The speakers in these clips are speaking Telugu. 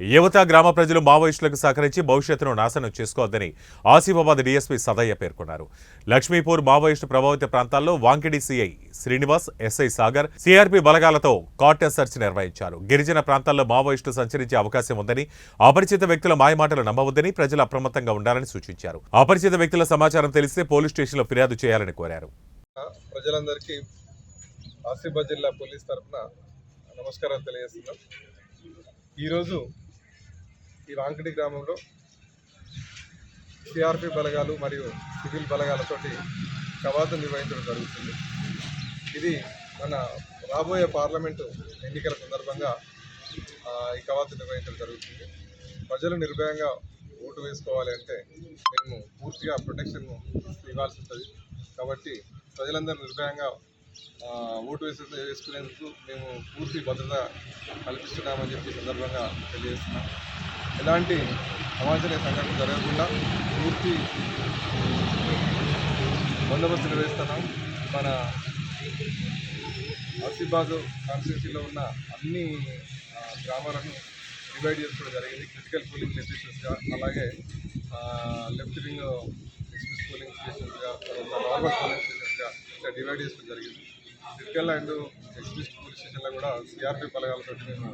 యువత గ్రామ ప్రజలు మావోయిస్టులకు సహకరించి భవిష్యత్తును నాశనం చేసుకోవద్దని ఆసిఫాబాద్ డీఎస్పీ సదయ్య పేర్కొన్నారు. లక్ష్మీపూర్ మావోయిస్టు ప్రభావిత ప్రాంతాల్లో Vankidi CI Srinivas SI Sagar CRP బలగాలతో cordon search నిర్వహించారు. గిరిజన ప్రాంతాల్లో మావోయిస్టులు సంచరించే అవకాశం ఉందని అపరిచిత వ్యక్తుల మాయమాటలు నమ్మవద్దని ప్రజలు అప్రమత్తంగా ఉండాలని సూచించారు. అపరిచిత వ్యక్తుల సమాచారం తెలిస్తే పోలీస్ స్టేషన్లో ఫిర్యాదు చేయాలని కోరారు. ప్రజలందరికీ ఆసిఫాబాద్ జిల్లా పోలీస్ తరఫున నమస్కారాలు తెలియజేస్తున్నాం. ఈరోజు ఈ వాంకిడి గ్రామంలో సిఆర్పి బలగాలు మరియు సివిల్ బలగాలతోటి కవాతు నిర్వహించడం జరుగుతుంది. ఇది మన రాబోయే పార్లమెంటు ఎన్నికల సందర్భంగా ఈ కవాతు నిర్వహించడం జరుగుతుంది. ప్రజలు నిర్భయంగా ఓటు వేసుకోవాలి అంటే మేము పూర్తిగా ప్రొటెక్షన్ ఇవ్వాల్సి ఉంటుంది. కాబట్టి ప్రజలందరూ నిర్భయంగా ఓటు వేసే వేసుకునేందుకు మేము పూర్తి భద్రత కల్పిస్తున్నామని చెప్పి సందర్భంగా తెలియజేస్తున్నాం. ఎలాంటి అవాంఛనీయ సంఘటన జరగకుండా పూర్తి బందోబస్తు నిర్వహిస్తున్నాం. మన ఆసిఫాబాద్ కాన్స్టిట్యూన్సీలో ఉన్న అన్ని గ్రామాలను డివైడ్ చేసుకోవడం జరిగింది. క్రిటికల్ పోలింగ్ స్టేషన్స్గా అలాగే లెఫ్ట్ వింగ్ ఎక్స్ప్రెస్ పోలింగ్ స్టేషన్స్గా తర్వాత నార్మల్ పోలింగ్ డివైడ్ చేసుకోవడం జరిగింది. క్రిటికల్ అండ్ ఎక్స్ప్రెస్ పోలీస్ స్టేషన్లో కూడా సిఆర్పి బలగాలతో మేము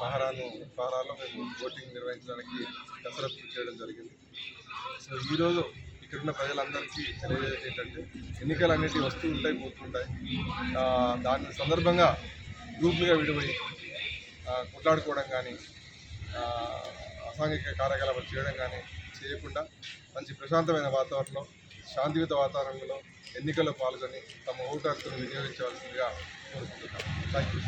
పహరాను పహరాలో మేము ఓటింగ్ నిర్వహించడానికి కసరత్తు చేయడం జరిగింది. సో ఈరోజు ఇక్కడున్న ప్రజలందరికీ తెలియజేది ఏంటంటే ఎన్నికలు అనేటివి వస్తూ ఉంటాయి పోతుంటాయి. దాని సందర్భంగా గ్రూపులుగా విడిపోయి కొట్లాడుకోవడం కానీ అసాంఘిక కార్యకలాపాలు చేయడం కానీ చేయకుండా మంచి ప్రశాంతమైన వాతావరణంలో శాంతియుత వాతావరణంలో ఎన్నికల్లో పాల్గొని తమ ఓటు హక్కును వినియోగించవలసిందిగా కోరుకుంటున్నాను థ్యాంక్ యూ